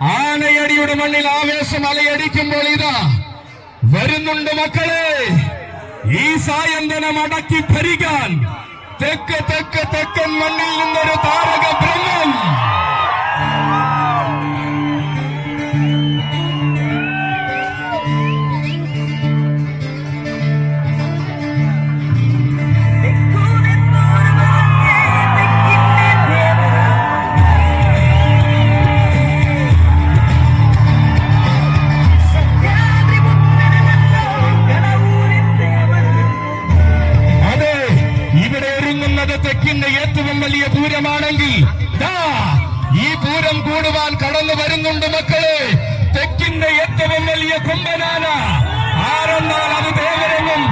ആനയടിയുടെ മണ്ണിൽ ആവേശം അലയടിക്കുമ്പോൾ ഇതാ വരുന്നുണ്ട് മക്കളെ. ഈ സായന്തനം അടക്കി ഭരിക്കാൻ തെക്ക് തെക്ക് തെക്കൻ മണ്ണിൽ നിന്നൊരു താരക തെക്കിന്റെ ഏറ്റവും വലിയ പൂരമാണെങ്കിൽ ഈ പൂരം കൂടുവാൻ കടന്നു വരുന്നുണ്ട് മക്കളെ. തെക്കിന്റെ ഏറ്റവും വലിയ കുംഭനാന. ആരെന്നാൽ അത് ദേവരെന്നും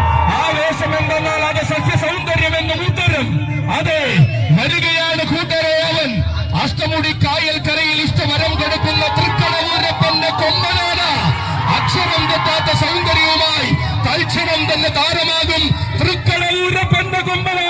ആവേശം എന്തെന്നാൽ അത് സസ്യ സൗന്ദര്യമെന്നും ഉത്തരം അതെ വരികയാണ് കൂട്ടരെ അവൻ. അഷ്ടമുടി കായൽ കരയിൽ ഇഷ്ടവരം കൊടുക്കുന്ന തൃക്കടവൂരപ്പന്റെ കൊമ്പനാന. അക്ഷരം തെറ്റാത്ത സൗന്ദര്യവുമായി തൽക്ഷണം തന്നെ താരമാകും തൃക്കടവൂരപ്പന്റെ കൊമ്പനാന.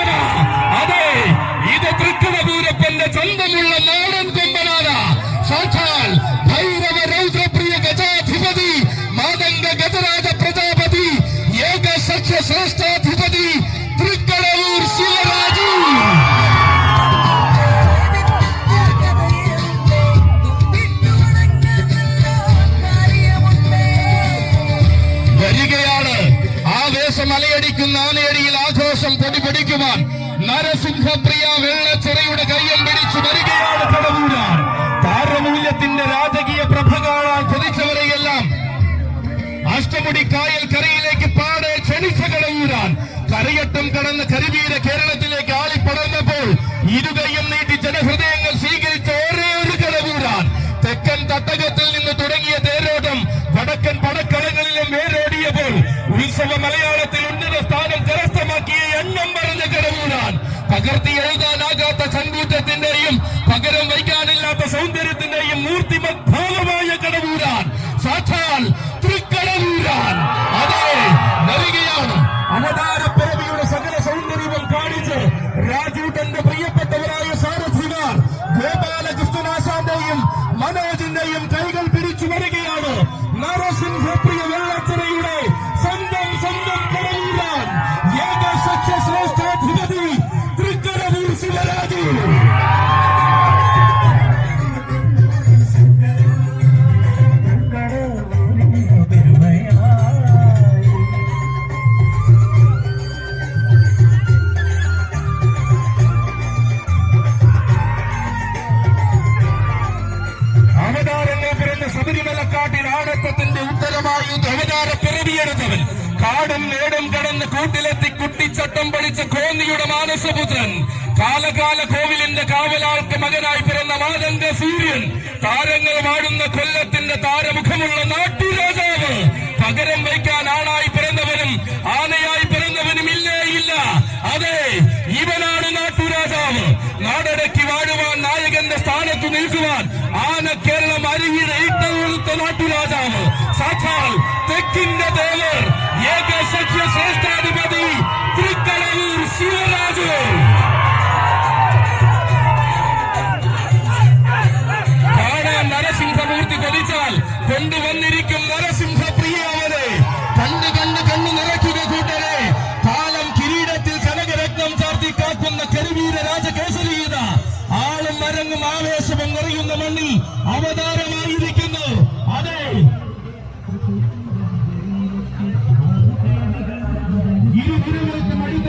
അലയടിക്കുന്ന ആനയടിയിൽ ആഘോഷം പൊടിപൊടിക്കുവാൻ നരസിംഹപ്രിയ വെള്ളച്ചിറയുടെ കയ്യം പിടിച്ചു വരികയാണ് കടവൂരാൻ താരമൂല്യത്തിന്റെ രാജകീയ പ്രഭ കാണാൻ കൊതിച്ചവരെയെല്ലാം അഷ്ടമുടി കായൽ കരയിലേക്ക് പാടെ ക്ഷണിച്ച കടവൂരാൻ കരയട്ടം കടന്ന് കരിവീര പകർത്തി എഴുതാനാകാത്ത സങ്കൂറ്റത്തിന്റെയും പകരം വയ്ക്കാനില്ലാത്ത സൗന്ദര്യത്തിന്റെയും മൂർത്തിമത് ഭാവമായ കടവൂരാൻ സാക്ഷാൽ തൃക്കടവൂരാൻ. അതെ വരികയാണ്. അവതാരപ്പിറവിയുടെ സകല സൗന്ദര്യവും കാണിച്ച് രാജൂട്ടന്റെ പ്രിയപ്പെട്ടവരായ സാരഥിമാർ ഗോപാലകൃഷ്ണനാശാന്റെയും മനോജിന്റെയും കൈകൾ പിടിച്ചു വരികയാണ്. നരസിംഹപ്രിയ ഉത്തരമായി അവതാര പിറവിയെടുത്തവൻ കാടും മേടും കടന്ന് കൂട്ടിലെത്തി കുട്ടിച്ചട്ടം പഠിച്ച കോന്നിയുടെ മാനസപുത്രൻ. കാലകാല കോവിലിന്റെ കാവലാൾക്ക് മകനായി പിറന്ന മാതംഗ സൂര്യൻ. താരങ്ങൾ വാടുന്ന കൊല്ലത്തിന്റെ താരമുഖമുള്ള നാട്ടുരാജാവ്. പകരം വയ്ക്കാൻ ആണായി പിറന്നവനും ആനയായി പിറന്നവനും ഇല്ലേ ഇല്ല. അതെ ഇവനാണ് നാട്ടുരാജാവ്. നാടടക്കി വാഴുവാൻ നായകന്റെ സ്ഥാനത്ത് നിൽക്കുവാൻ ആന കേരളം അരികിടെ ഇട്ട സാക്ഷാൽ തെക്കിന്റെ ദേവർ ഏക സഖ്യ ശ്രേഷ്ഠാധിപതി തൃക്കളയൂർ ശിവരാജ് കാണാൻ നരസിംഹമൂർത്തി കൊതിച്ചാൽ കൊണ്ടുവന്നിരിക്കും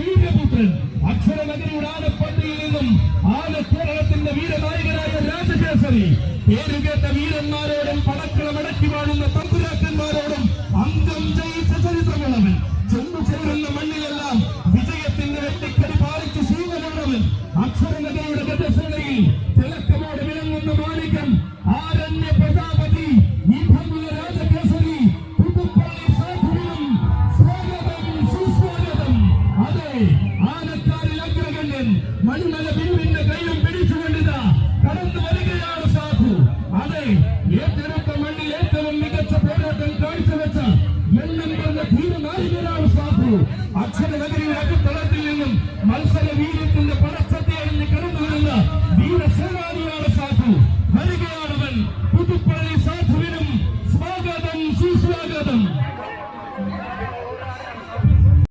വീരപുത്രൻ അക്ഷരനഗരിയുടെ ആനപ്പള്ളിയിൽ നിന്നും ആന കേരളത്തിന്റെ വീരനായകനായ രാജകേസരി. പേരുകേട്ട വീരന്മാരോടും പടക്കളം അടക്കി വാഴുന്ന തമ്പുരാക്കന്മാരോടും അംഗം ജയിച്ച ചരിത്രമുള്ളവൻ ചെന്നു ചേരുന്ന മണ്ണിലെല്ലാം വിജയത്തിന്റെ വെട്ടിക്കടി